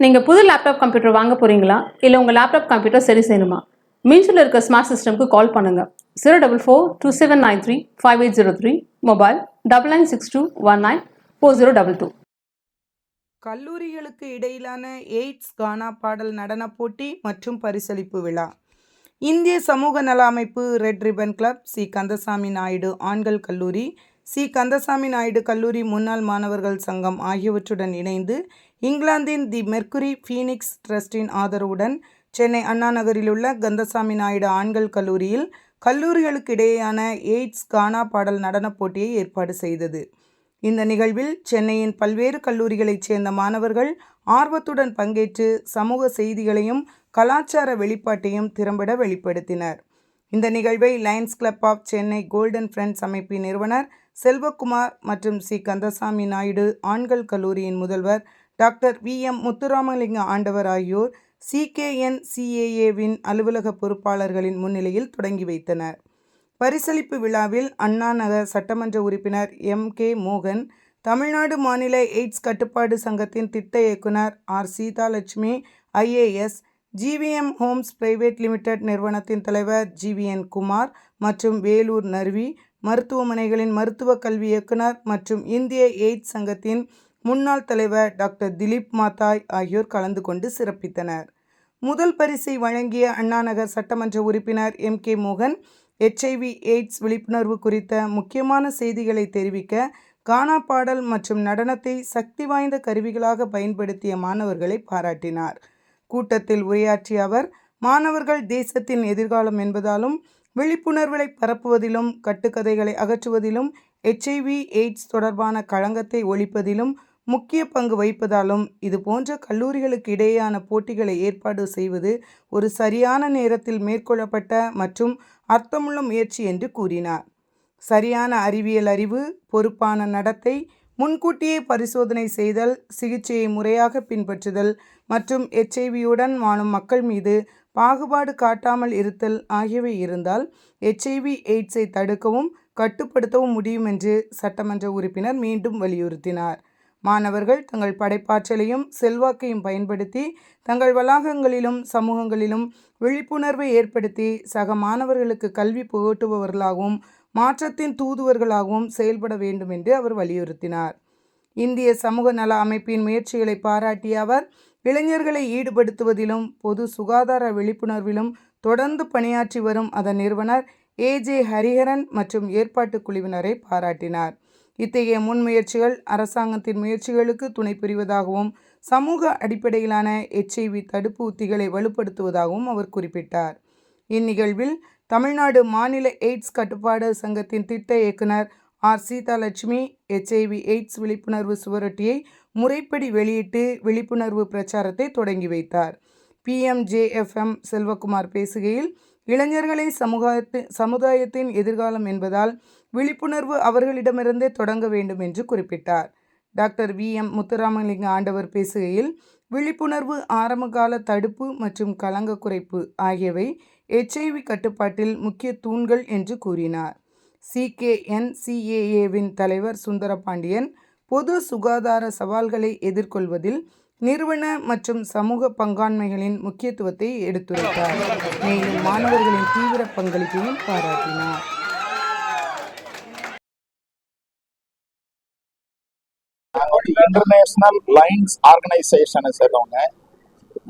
நீங்கள் புது laptop computer வாங்க போகிறீங்களா இல்லை உங்கள் லேப்டாப் கம்ப்யூட்டர் சரி செய்யணுமா? மீன்ஸில் இருக்க ஸ்மார்ட் சிஸ்டம்க்கு கால் பண்ணுங்கள் zero double four two seven nine three five eight zero three mobile double nine six two one nine four zero double two கல்லூரிகளுக்கு இடையிலான எய்ட்ஸ் கானா பாடல் நடனப் போட்டி மற்றும் பரிசளிப்பு விழா. இந்திய சமூக நல அமைப்பு Red Ribbon Club C. Kandasamy Naidu ஆண்கள் கல்லூரி சி. கந்தசாமி நாயுடு கல்லூரி முன்னாள் மாணவர்கள் சங்கம் ஆகியவற்றுடன் இணைந்து இங்கிலாந்தின் தி மெர்க்குரி ஃபீனிக்ஸ் ட்ரஸ்டின் ஆதரவுடன் சென்னை அண்ணா நகரிலுள்ள கந்தசாமி நாயுடு ஆண்கள் கல்லூரியில் கல்லூரிகளுக்கு இடையேயான எய்ட்ஸ் கானா பாடல் நடனப் போட்டியை ஏற்பாடு செய்தது. இந்த நிகழ்வில் சென்னையின் பல்வேறு கல்லூரிகளைச் சேர்ந்த மாணவர்கள் ஆர்வத்துடன் பங்கேற்று சமூக செய்திகளையும் கலாச்சார வெளிப்பாட்டையும் திறம்பட வெளிப்படுத்தினர். இந்த நிகழ்வை Lions Club of Chennai Golden Friends அமைப்பின் நிறுவனர் செல்வகுமார் மற்றும் சி. கந்தசாமி நாயுடு ஆண்கள் கல்லூரியின் முதல்வர் டாக்டர் வி எம் முத்துராமலிங்க ஆண்டவர் ஆகியோர் சிகேஎன் சிஏஏவின் அலுவலக பொறுப்பாளர்களின் முன்னிலையில் தொடங்கி வைத்தனர். பரிசளிப்பு விழாவில் அண்ணா நகர் சட்டமன்ற உறுப்பினர் எம் கே மோகன் தமிழ்நாடு மாநில எய்ட்ஸ் கட்டுப்பாடு சங்கத்தின் திட்ட இயக்குனர் R Seethalakshmi IAS GVM Homes Private Limited நிறுவனத்தின் தலைவர் ஜிவிஎன் குமார் மற்றும் வேலூர் நர்வி மருத்துவமனைகளின் மருத்துவ கல்வி இயக்குனர் மற்றும் இந்திய எய்ட்ஸ் சங்கத்தின் முன்னாள் தலைவர் டாக்டர் திலீப் மாதாய் ஆகியோர் கலந்து கொண்டு சிறப்பித்தனர். முதல் பரிசை வழங்கிய அண்ணாநகர் சட்டமன்ற உறுப்பினர் எம். கே. மோகன் எச்ஐவி எய்ட்ஸ் விழிப்புணர்வு குறித்த முக்கியமான செய்திகளை தெரிவிக்க கானா பாடல் மற்றும் நடனத்தை சக்தி வாய்ந்த கருவிகளாக பயன்படுத்திய மாணவர்களை பாராட்டினார். கூட்டத்தில் உரையாற்றிய அவர் மாணவர்கள் தேசத்தின் எதிர்காலம் என்பதாலும் விழிப்புணர்வுகளை பரப்புவதிலும் கட்டுக்கதைகளை அகற்றுவதிலும் எச்ஐவி எய்ட்ஸ் தொடர்பான களங்கத்தை ஒழிப்பதிலும் முக்கிய பங்கு வகிப்பதாலும் இது போன்ற கல்லூரிகளுக்கு இடையேயான போட்டிகளை ஏற்பாடு செய்வது ஒரு சரியான நேரத்தில் மேற்கொள்ளப்பட்ட மற்றும் அர்த்தமுள்ள முயற்சி என்று கூறினார். சரியான அறிவியல் அறிவு பொறுப்பான நடத்தை முன்கூட்டியே பரிசோதனை செய்தல் சிகிச்சையை முறையாக பின்பற்றுதல் மற்றும் எச்ஐவியுடன் வாழும் மக்கள் மீது பாகுபாடு காட்டாமல் இருத்தல் ஆகியவை இருந்தால் எச்ஐவி எய்ட்ஸை தடுக்கவும் கட்டுப்படுத்தவும் முடியும் என்று சட்டமன்ற உறுப்பினர் மீண்டும் வலியுறுத்தினார். மாணவர்கள் தங்கள் படைப்பாற்றலையும் செல்வாக்கையும் பயன்படுத்தி தங்கள் வளாகங்களிலும் சமூகங்களிலும் விழிப்புணர்வை ஏற்படுத்தி சக மாணவர்களுக்கு கல்வி புகட்டுபவர்களாகவும் மாற்றத்தின் தூதுவர்களாகவும் செயல்பட வேண்டும் என்று அவர் வலியுறுத்தினார். இந்திய சமூக நல அமைப்பின் முயற்சிகளை பாராட்டிய அவர் இளைஞர்களை ஈடுபடுத்துவதிலும் பொது சுகாதார விழிப்புணர்விலும் தொடர்ந்து பணியாற்றி வரும் அதன் நிறுவனர் ஏஜே ஹரிஹரன் மற்றும் ஏற்பாட்டு குழுவினரை பாராட்டினார். இத்தகைய முன்முயற்சிகள் அரசாங்கத்தின் முயற்சிகளுக்கு துணை புரிவதாகவும் சமூக அடிப்படையிலான எச்ஐவி தடுப்பு உத்திகளை வலுப்படுத்துவதாகவும் அவர் குறிப்பிட்டார். இந்நிகழ்வில் தமிழ்நாடு மாநில எய்ட்ஸ் கட்டுப்பாடு சங்கத்தின் திட்ட இயக்குனர் ஆர். சீதாலட்சுமி எச்ஐவி எய்ட்ஸ் விழிப்புணர்வு சுவரொட்டியை முறைப்படி வெளியிட்டு விழிப்புணர்வு பிரச்சாரத்தை தொடங்கி வைத்தார். பிஎம்ஜேஎஃப்எம் செல்வகுமார் பேசுகையில் இளைஞர்களை சமூகத்தின் சமுதாயத்தின் எதிர்காலம் என்பதால் விழிப்புணர்வு அவர்களிடமிருந்தே தொடங்க வேண்டும் என்று குறிப்பிட்டார். Doctor V. எம். முத்துராமலிங்க ஆண்டவர் பேசுகையில் விழிப்புணர்வு ஆரம்பகால தடுப்பு மற்றும் கலங்க குறைப்பு ஆகியவை எச்ஐவி கட்டுப்பாட்டில் முக்கிய தூண்கள் என்று கூறினார். சிகேஎன்சிஏஏவின் தலைவர் சுந்தரபாண்டியன் பொது சுகாதார சவால்களை எதிர்கொள்வதில் நிறுவன மற்றும் சமூக பங்காண்மைகளின் முக்கியத்துவத்தை எடுத்துரைத்தார். மேலும் மாணவர்களின் தீவிர பங்களிப்பையும் பாராட்டினார். நாங்கள் வந்து இன்டர்நேஷனல் லைன்ஸ் ஆர்கனைசேஷனை சேர்ந்தவங்க.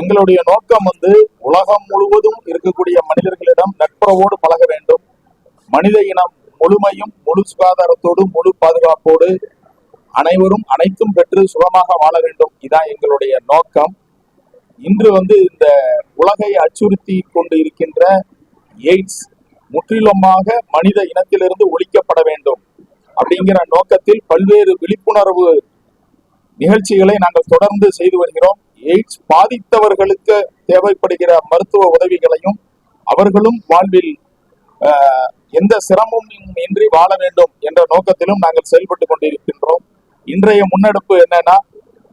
எங்களுடைய நோக்கம் வந்து உலகம் முழுவதும் இருக்கக்கூடிய மனிதர்களிடம் நட்புறவோடு பழக வேண்டும். மனித இனம் முழுமையும் முழு சுகாதாரத்தோடு முழு பாதுகாப்போடு அனைவரும் அனைத்தும் பெற்று சுகமாக வாழ வேண்டும். இதான் எங்களுடைய நோக்கம். இன்று வந்து இந்த உலகை அச்சுறுத்தி கொண்டு இருக்கின்ற எய்ட்ஸ் முற்றிலுமாக மனித இனத்திலிருந்து ஒழிக்கப்பட வேண்டும். அப்படிங்கிற நோக்கத்தில் பல்வேறு விழிப்புணர்வு நிகழ்ச்சிகளை நாங்கள் தொடர்ந்து செய்து வருகிறோம். எய்ட்ஸ் பாதித்தவர்களுக்கு தேவைப்படுகிற மருத்துவ உதவிகளையும் அவர்களும் வாழ்வில் எந்த சிரமமும் இன்றி வாழ வேண்டும் என்ற நோக்கத்திலும் நாங்கள் செயல்பட்டு கொண்டிருக்கின்றோம். இன்றைய முன்னெடுப்பு என்னன்னா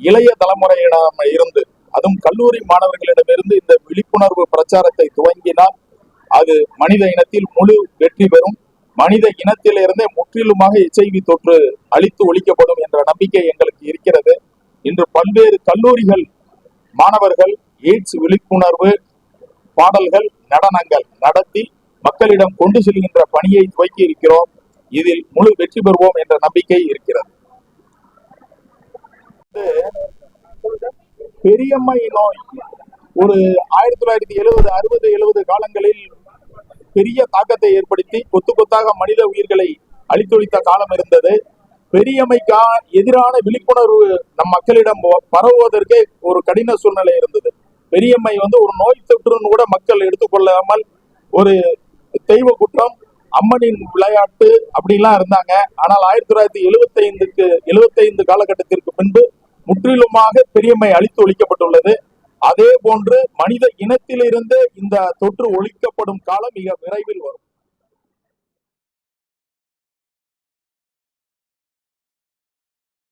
இளைய தலைமுறையிடம் இருந்து அதுவும் கல்லூரி மாணவர்களிடமிருந்து இந்த விழிப்புணர்வு பிரச்சாரத்தை துவங்கினால் அது மனித இனத்தில் முழு வெற்றி பெறும். மனித இனத்திலிருந்தே முற்றிலுமாக எச்ஐவி தொற்று அழித்து ஒழிக்கப்படும் என்ற நம்பிக்கை எங்களுக்கு இருக்கிறது. இன்று பல்வேறு கல்லூரிகள் மாணவர்கள் எய்ட்ஸ் விழிப்புணர்வு பாடல்கள் நடனங்கள் நடத்தி மக்களிடம் கொண்டு செல்கின்ற பணியை துவக்கி இருக்கிறோம். இதில் முழு வெற்றி பெறுவோம் என்ற நம்பிக்கை இருக்கிறது. பெரியம்மை நோய். ஒரு ஆயிரத்தி தொள்ளாயிரத்தி எழுபது அறுபது எழுபது காலங்களில் பெரிய தாக்கத்தை ஏற்படுத்தி கொத்து கொத்தாக மனித உயிர்களை அழித்தொழித்த காலம் இருந்தது. பெரியமைக்கா எதிரான விழிப்புணர்வு நம் மக்களிடம் பரவுவதற்கே ஒரு கடின சூழ்நிலை இருந்தது. பெரியம்மை வந்து ஒரு நோய் தொற்றுன்னு கூட மக்கள் எடுத்துக்கொள்ளாமல் ஒரு தெய்வ குற்றம் அம்மனின் விளையாட்டு அப்படிலாம் இருந்தாங்க. ஆனால் ஆயிரத்தி தொள்ளாயிரத்தி எழுபத்தைந்துக்கு எழுபத்தைந்து காலகட்டத்திற்கு பின்பு முற்றிலுமாக பெரியம்மை அழித்து ஒழிக்கப்பட்டுள்ளது. அதே போன்று மனித இனத்திலிருந்து இந்த தொற்று ஒழிக்கப்படும் காலம் மிக விரைவில் வரும்.